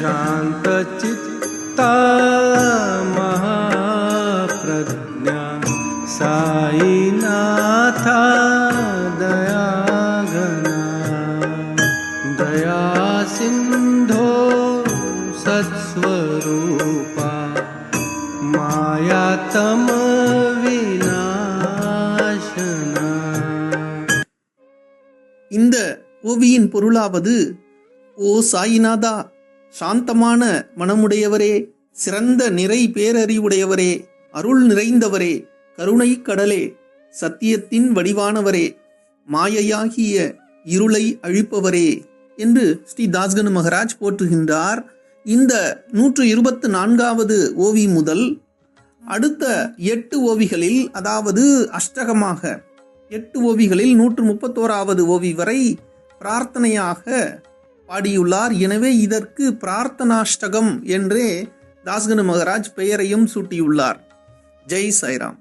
शान्तचित्ता महाप्रज्ञा साईनाथा दयाघना दया सिन्धो सत्स्वरूपा मायातमविनाशना இந்த ஓவியின் பொருளாவது ஓ சாயிநாதா சாந்தமான மனமுடையவரே சிறந்த நிறை பேரறிவுடையவரே அருள் நிறைந்தவரே கருணை கடலே சத்தியத்தின் வடிவானவரே மாயையாகிய இருளை அழிப்பவரே என்று ஸ்ரீ தாஸ்கனு மகராஜ் போற்றுகின்றார். இந்த நூற்று இருபத்து நான்காவது ஓவி முதல் அடுத்த எட்டு ஓவிகளில் அதாவது அஷ்டகமாக எட்டு ஓவிகளில் நூற்று முப்பத்தோராவது ஓவி வரை பிரார்த்தனையாக பாடியுள்ளார். எனவே இதற்கு பிரார்த்தனாஷ்டகம் என்றே தாஸ்கனு மகராஜ் பெயரையும் சூட்டியுள்ளார். ஜெய் சாய்ராம்.